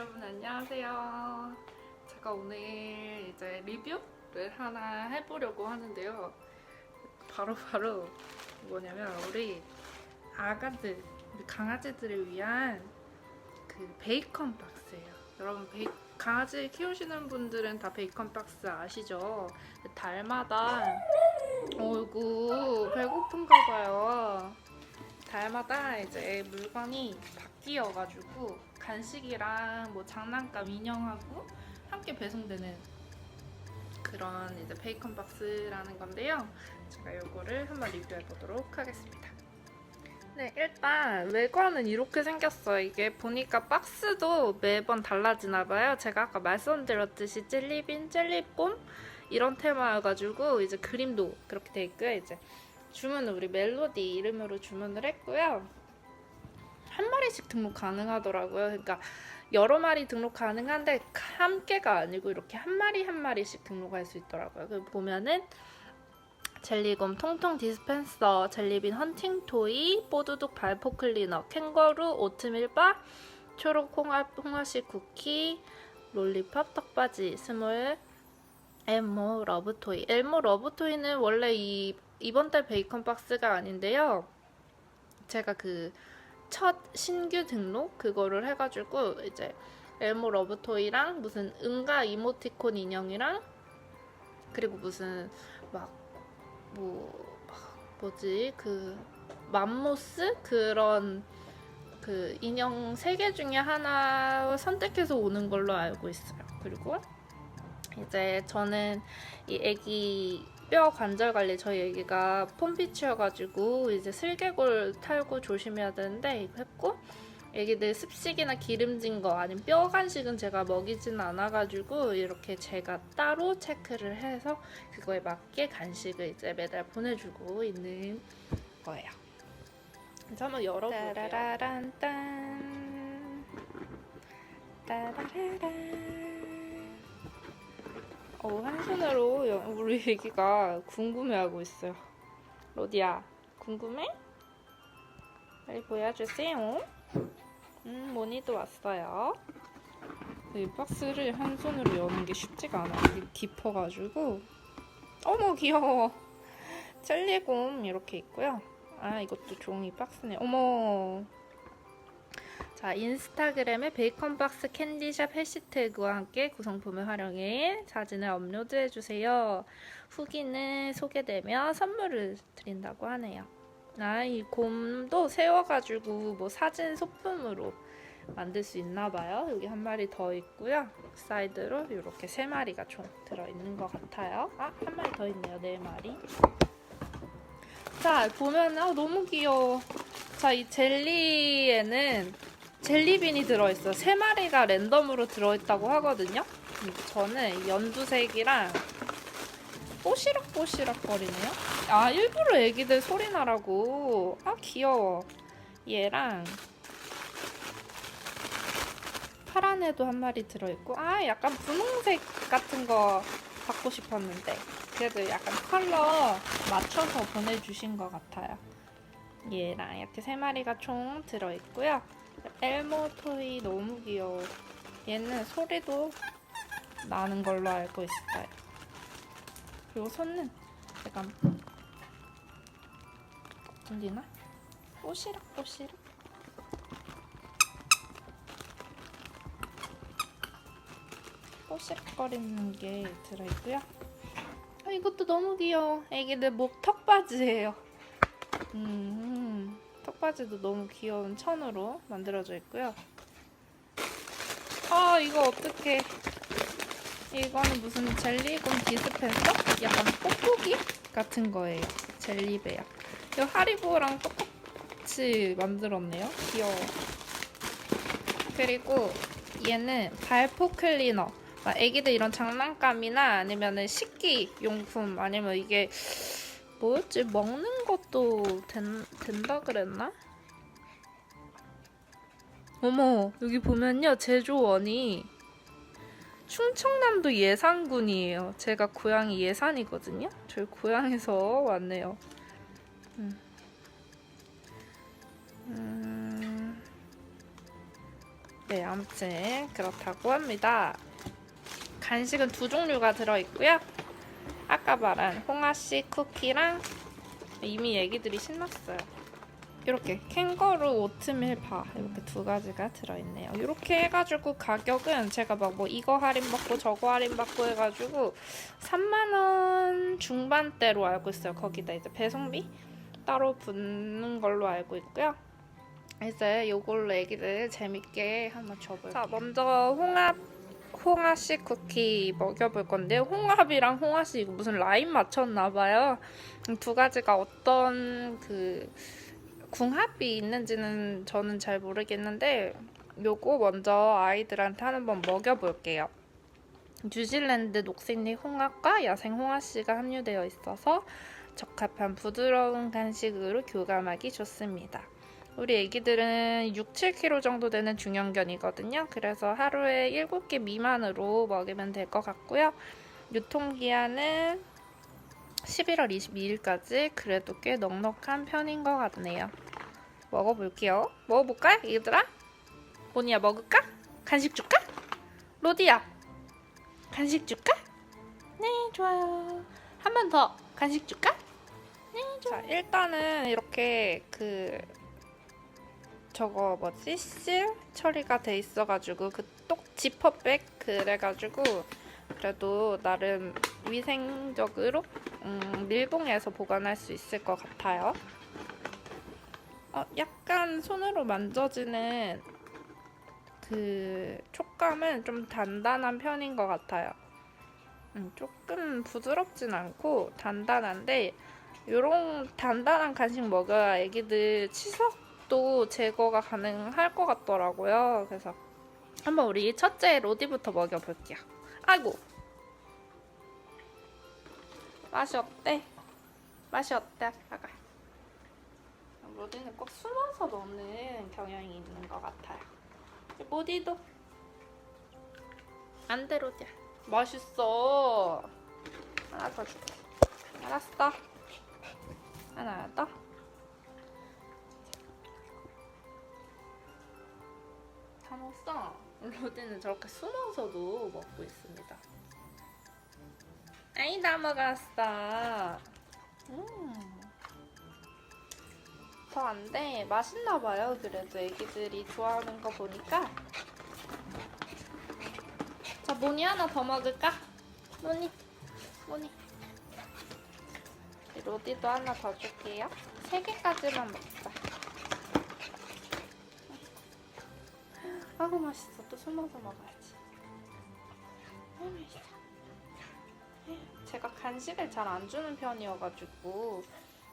여러분 안녕하세요. 제가 오늘 이제 리뷰를 하나 해보려고 하는데요. 바로 바로 뭐냐면 우리 아가들, 우리 강아지들을 위한 그 베이컨 박스예요. 여러분 베이, 강아지 키우시는 분들은 다 베이컨 박스 아시죠? 달마다 어이구 배고픈가 봐요. 달마다 이제 물건이 바뀌어가지고 간식이랑 뭐 장난감 인형하고 함께 배송되는 그런 이제 베이컨 박스라는 건데요. 제가 이거를 한번 리뷰해 보도록 하겠습니다. 네, 일단 외관은 이렇게 생겼어요. 이게 보니까 박스도 매번 달라지나 봐요. 제가 아까 말씀드렸듯이 젤리빈, 젤리봄 이런 테마여가지고 이제 그림도 그렇게 돼 있고요. 이제 주문은 우리 멜로디 이름으로 주문을 했고요. 한 마리씩 등록 가능하더라고요. 그러니까 여러 마리 등록 가능한데 함께가 아니고 이렇게 한 마리 한 마리씩 등록할 수 있더라고요. 그 보면은 젤리곰 통통 디스펜서, 젤리빈 헌팅 토이, 뽀두둑 발포 클리너, 캥거루 오트밀바, 초록 홍합 홍화씨 쿠키, 롤리팝 떡바지, 스몰 엘모 러브토이. 엘모 러브토이는 원래 이 이번 달 베이컨 박스가 아닌데요. 제가 그 첫 신규 등록 그거를 해가지고 이제 엘모 러브토이랑 무슨 응가 이모티콘 인형이랑 그리고 무슨 막뭐 뭐지 그 맘모스 그런 그 인형 세 개 중에 하나 선택해서 오는 걸로 알고 있어요. 그리고 이제 저는 이 애기 뼈 관절 관리 저희 애기가 폼피치여가지고 이제 슬개골 탈고 조심해야 되는데 했고 애기들 습식이나 기름진 거 아니면 뼈 간식은 제가 먹이진 않아가지고 이렇게 제가 따로 체크를 해서 그거에 맞게 간식을 이제 매달 보내주고 있는 거예요. 그래서 한번 열어볼게요. 따라란딴 따라라란 어, 한 손으로 여- 우리 애기가 궁금해하고 있어요. 로디야, 궁금해? 빨리 보여주세요. 음, 모니도 왔어요. 이 박스를 한 손으로 여는 게 쉽지가 않아. 이게 깊어가지고. 어머, 귀여워. 젤리곰 이렇게 있고요. 아, 이것도 종이 박스네. 어머. 자, 인스타그램에 베이컨 박스 캔디샵 해시태그와 함께 구성품을 활용해 사진을 업로드해 주세요. 후기는 소개되며 선물을 드린다고 하네요. 아, 이 곰도 세워가지고 뭐 사진 소품으로 만들 수 있나 봐요. 여기 한 마리 더 있고요. 사이드로 이렇게 세 마리가 총 들어있는 것 같아요. 아, 한 마리 더 있네요. 네 마리. 자, 보면 아, 너무 귀여워. 자, 이 젤리에는 젤리빈이 들어있어요. 세 마리가 랜덤으로 들어있다고 하거든요. 음, 저는 연두색이랑 뽀시락뽀시락 거리네요. 아, 일부러 애기들 소리 나라고. 아, 귀여워. 얘랑 파란 애도 한 마리 들어있고, 아, 약간 분홍색 같은 거 받고 싶었는데. 그래도 약간 컬러 맞춰서 보내주신 것 같아요. 얘랑 이렇게 세 마리가 총 들어있고요. 엘모 토이 너무 귀여워. 얘는 소리도 나는 걸로 알고 있어요. 그리고 손은 약간 들리나? 뽀시락 뽀시락. 뽀시락거리는 게 들어있고요. 아, 이것도 너무 귀여워. 애기들 목 턱 바지예요. 음, 턱바지도 너무 귀여운 천으로 만들어져 있고요. 아, 이거 어떡해. 이거는 무슨 젤리곰 디스펜서? 약간 뽁뽁이 같은 거예요. 젤리베야. 이거 하리보랑 똑같이 만들었네요. 귀여워. 그리고 얘는 발포 클리너. 막 애기들 이런 장난감이나 아니면은 식기 용품 아니면 이게 뭐였지? 먹는 것도 된, 된다 그랬나? 어머, 여기 보면요. 제조원이 충청남도 예산군이에요. 제가 고향이 예산이거든요. 저희 고향에서 왔네요. 음. 음, 네, 아무튼 그렇다고 합니다. 간식은 두 종류가 들어있고요. 아까 말한 홍아씨 쿠키랑 이미 애기들이 신났어요. 이렇게 캥거루 오트밀 바 이렇게 두 가지가 들어있네요. 이렇게 해가지고 가격은 제가 막 뭐 이거 할인 받고 저거 할인 받고 해가지고 3만 원 중반대로 알고 있어요. 거기다 이제 배송비 따로 붙는 걸로 알고 있고요. 이제 요걸로 애기들 재밌게 한번 줘볼게요. 자, 먼저 홍합 홍아씨 쿠키 먹여볼 건데 홍합이랑 홍아씨 무슨 라인 맞췄나 봐요. 두 가지가 어떤 그 궁합이 있는지는 저는 잘 모르겠는데 요거 먼저 아이들한테 한번 먹여볼게요. 뉴질랜드 녹색잎 홍합과 야생 홍아씨가 함유되어 있어서 적합한 부드러운 간식으로 교감하기 좋습니다. 우리 애기들은 6, 7kg 정도 되는 중형견이거든요. 그래서 하루에 7개 미만으로 먹으면 될 것 같고요. 유통기한은 11월 22일까지 그래도 꽤 넉넉한 편인 것 같네요. 먹어볼게요. 먹어볼까? 얘들아? 모니야 먹을까? 간식 줄까? 로디야 간식 줄까? 네 좋아요. 한 번 더 간식 줄까? 네 좋아요. 자 일단은 이렇게 그 저거 뭐지 실 처리가 돼 있어가지고 그 똑 지퍼백 그래가지고 그래도 나름 위생적으로 음, 밀봉해서 보관할 수 있을 것 같아요. 어, 약간 손으로 만져지는 그 촉감은 좀 단단한 편인 것 같아요. 음, 조금 부드럽진 않고 단단한데 이런 단단한 간식 먹어야 애기들 치석 도 제거가 가능할 것 같더라고요. 그래서 한번 우리 첫째 로디부터 먹여볼게요. 아이고 맛이 어때? 맛이 어때 아빠가? 로디는 꼭 숨어서 먹는 경향이 있는 것 같아요. 모디도 안돼 로디야. 맛있어. 하나 더 줄게. 알았어. 하나 더. 다 먹었어. 로디는 저렇게 숨어서도 먹고 있습니다. 아이 다 먹었어. 음. 더 안 돼. 맛있나 봐요. 그래도 애기들이 좋아하는 거 보니까. 자, 모니 하나 더 먹을까? 모니, 모니. 로디도 하나 더 줄게요. 세 개까지만 먹자. 아구 맛있어. 또 숨어서 먹어야지. 너무 맛있어. 제가 간식을 잘 안 주는 편이어가지고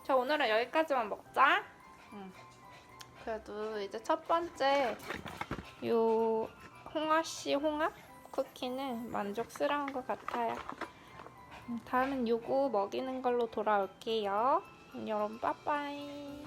자 오늘은 여기까지만 먹자. 응. 그래도 이제 첫 번째 요 홍아씨 홍합 쿠키는 만족스러운 것 같아요. 음, 다음은 요거 먹이는 걸로 돌아올게요. 여러분 빠빠이.